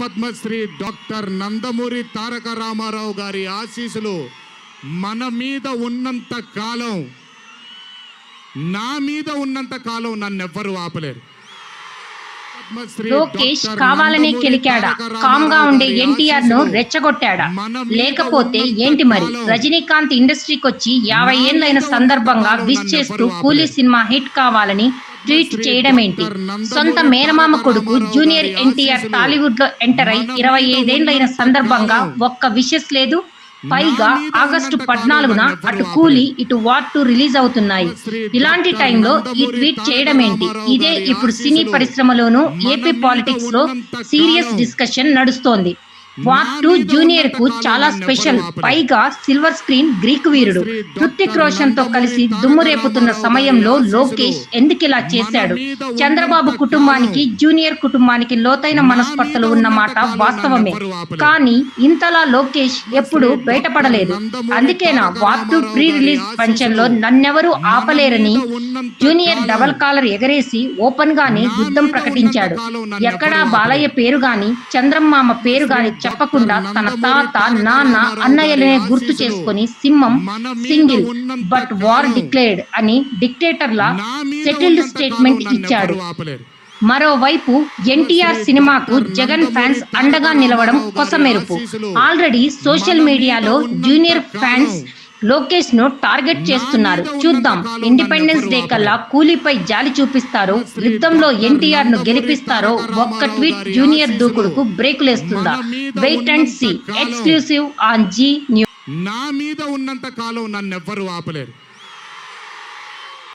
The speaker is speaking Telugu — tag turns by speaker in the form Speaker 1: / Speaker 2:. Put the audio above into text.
Speaker 1: పద్మశ్రీ డాక్టర్ నందమూరి తారక రామారావు గారి ఆశీస్సులు మన మీద ఉన్నంత కాలం నా మీద ఉన్నంత కాలం నన్నెవ్వరూ ఆపలేరు.
Speaker 2: లోకేష్ కావాలనే కెలికాడా?
Speaker 1: కామ్గా
Speaker 2: ఉండే
Speaker 1: ఎన్టీఆర్ను
Speaker 2: రెచ్చగొట్టాడా? లేకపోతే ఏంటి మరి? రజనీకాంత్ ఇండస్ట్రీకి వచ్చి యాభై ఏళ్ళైన సందర్భంగా విష్ చేస్తూ కూలీ. సినిమా హిట్ కావాలని ట్వీట్ చేయడం ఏంటి సొంత మేనమామ కొడుకు జూనియర్ ఎన్టీఆర్ టాలీవుడ్లో ఎంటర్ అయి ఇరవై
Speaker 1: ఐదేళ్ళైన
Speaker 2: సందర్భంగా ఒక్క విషెస్ లేదు. పైగా ఆగస్టు పద్నాలుగున అటు కూలీ. ఇటు వార్ టూ రిలీజ్ అవుతున్నాయి. ఇలాంటి టైంలో ఈ ట్వీట్ చేయడం ఏంటి ఇదే ఇప్పుడు సినీ పరిశ్రమలోనూ ఏపీ
Speaker 1: పాలిటిక్స్లో
Speaker 2: సీరియస్ డిస్కషన్ నడుస్తోంది. వార్ టూ
Speaker 1: జూనియర్కు
Speaker 2: చాలా స్పెషల్. పైగా సిల్వర్ స్క్రీన్ గ్రీక్ వీరుడు. హృతిక్ రోషన్తో కలిసి దుమ్ము రేపుతున్న సమయంలో లోకేష్
Speaker 1: ఆశీస్సులు
Speaker 2: ఎందుకు ఇలా
Speaker 1: మన
Speaker 2: చేశాడు చంద్రబాబు కుటుంబానికి జూనియర్ కుటుంబానికి లోతైన మనస్పర్ధలు
Speaker 1: మీద
Speaker 2: ఉన్న మాట వాస్తవమే. కానీ ఇంతలా లోకేష్ ఎప్పుడు బయటపడలేదు. అందుకేనా వార్ టూ ప్రీ రిలీజ్
Speaker 1: ఆశీస్సులు
Speaker 2: పంచంలో నన్నెవరూ ఆపలేరని జూనియర్ డబల్ కాలర్ ఎగరేసి ఓపెన్ గానే యుద్ధం ప్రకటించాడు. ఎక్కడా బాలయ్య. పేరు గాని చంద్రమామ పేరు గాని చెప్పకుండా తన తాత నాన్న అన్నయ్యలనే గుర్తు చేసుకొని సింహం సింగిల్ బట్ వార్ డిక్లేర్డ్ అని డిక్టేటర్ లా
Speaker 1: నా మీద
Speaker 2: సెటిల్డ్ స్టేట్మెంట్ ఇచ్చాడు. మరోవైపు ఎన్టీఆర్ సినిమాకు జగన్ ఫ్యాన్స్ అండగా నిలవడం కొసమెరుపు. ఆల్రెడీ సోషల్ మీడియాలో జూనియర్ ఫ్యాన్స్ లోకేష్ను టార్గెట్ చేస్తున్నారు చూద్దాం. ఇండిపెండెన్స్ డే కల్లా కూలీపై జాలి చూపిస్తారో. యుద్ధంలో ఎన్టీఆర్ను గెలిపిస్తారో. ఒక్క ట్వీట్ జూనియర్ దూకుడుకు బ్రేకులేస్తుందా wait and see. Exclusive on Zee news
Speaker 1: నా మీద ఉన్నంత కాలం నన్నెవ్వరూ ఆపలేరు.